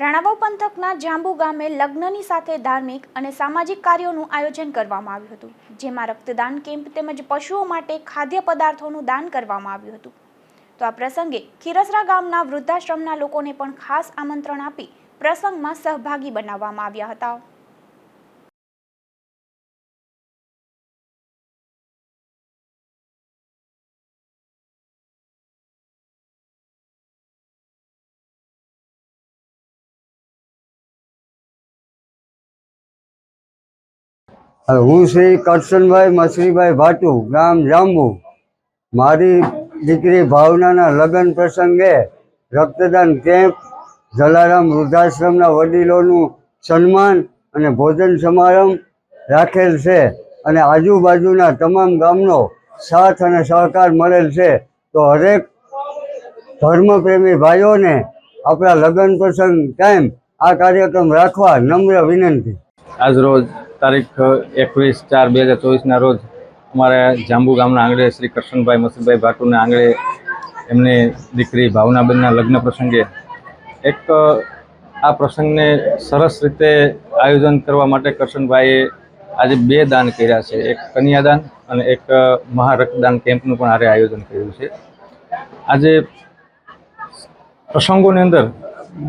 રાણાવાવ પંથકના જાંબુ ગામે લગ્નની સાથે ધાર્મિક અને સામાજિક કાર્યોનું આયોજન કરવામાં આવ્યું હતું, જેમાં રક્તદાન કેમ્પ તેમજ પશુઓ માટે ખાદ્ય પદાર્થોનું દાન કરવામાં આવ્યું હતું. તો આ પ્રસંગે ખીરસરા ગામના વૃદ્ધાશ્રમના લોકોને પણ ખાસ આમંત્રણ આપી પ્રસંગમાં સહભાગી બનાવવામાં આવ્યા હતા. હું શ્રી કરશનભાઈ મસરીભાઈ ભાટુ, ગામ જાંબુ. મારી દીકરી ભાવનાના લગ્ન પ્રસંગે રક્તદાન કેમ્પ, જલારામ વૃદ્ધાશ્રમના વડીલોનું સન્માન અને ભોજન સમારંભ રાખેલ છે અને આજુબાજુના તમામ ગામનો સાથ અને સહકાર મળેલ છે. તો હરેક ધર્મપ્રેમી ભાઈઓને આપણા લગ્ન પ્રસંગ ટાઈમ આ કાર્યક્રમ રાખવા નમ્ર વિનંતી. આજ રોજ તારીખ એકવીસ ચાર બે હજાર ચોવીસના રોજ અમારે જાંબુ ગામના આંગણે શ્રી કરશનભાઈ મસીભાઈ ભાટુના આંગણે એમની દીકરી ભાવનાબેનના લગ્ન પ્રસંગે એક આ પ્રસંગને સરસ રીતે આયોજન કરવા માટે કરશનભાઈએ આજે બે દાન કર્યા છે. એક કન્યાદાન અને એક મહારક્તદાન કેમ્પનું પણ આરે આયોજન કર્યું છે. આજે પ્રસંગોની અંદર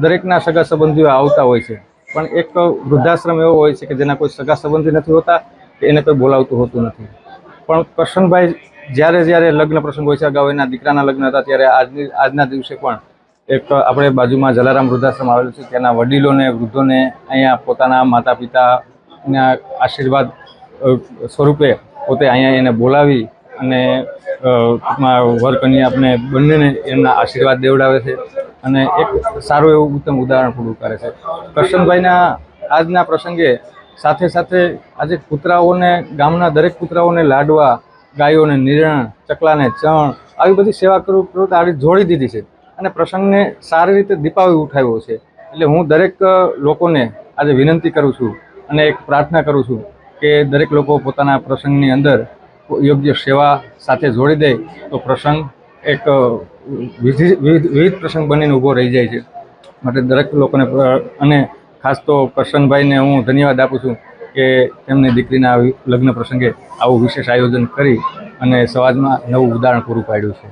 દરેકના સગા સંબંધીઓ આવતા હોય છે. પણ એક વૃદ્ધાશ્રમ એવો હોય છે કે જેના કોઈ સગા સંબંધી નથી હોતા કે એને કોઈ બોલાવતું હોતું નથી. પણ કરશનભાઈ જ્યારે જ્યારે લગ્ન પ્રસંગ હોય છે અગાઉ એના દીકરાના લગ્ન હતા ત્યારે આજની આજના દિવસે પણ એક આપણે બાજુમાં જલારામ વૃદ્ધાશ્રમ આવેલું છે ત્યાંના વડીલોને વૃદ્ધોને અહીંયા પોતાના માતા પિતાના આશીર્વાદ સ્વરૂપે પોતે અહીંયા એને બોલાવી અને અ, વર કન્યા આપણે બંનેને એમના આશીર્વાદ દેવડાવે છે. અને એક સારું એવું ઉત્તમ ઉદાહરણ પૂરું કરે છે. કરશનભાઈના આજના પ્રસંગે સાથે સાથે આજે કૂતરાઓને, ગામના દરેક કૂતરાઓને લાડવા, ગાયોને નિરણ, ચકલાને ચણ, આવી બધી સેવા કરવું પ્રવૃત્તિ આવી જોડી દીધી છે. અને પ્રસંગને સારી રીતે દીપાવી ઉઠાવ્યો છે. એટલે હું દરેક લોકોને આજે વિનંતી કરું છું અને એક પ્રાર્થના કરું છું કે દરેક લોકો પોતાના પ્રસંગની અંદર યોગ્ય સેવા સાથે જોડી દે. તો પ્રસંગ એક વિધિ- વિવિધ વિવિધ પ્રસંગ બનીને ઊભો રહી જાય છે. માટે દરેક લોકોને અને ખાસ તો કરશનભાઈને હું ધન્યવાદ આપું છું કે તેમની દીકરીના લગ્ન પ્રસંગે આવું વિશેષ આયોજન કરી અને સમાજમાં નવું ઉદાહરણ પૂરું પાડ્યું છે.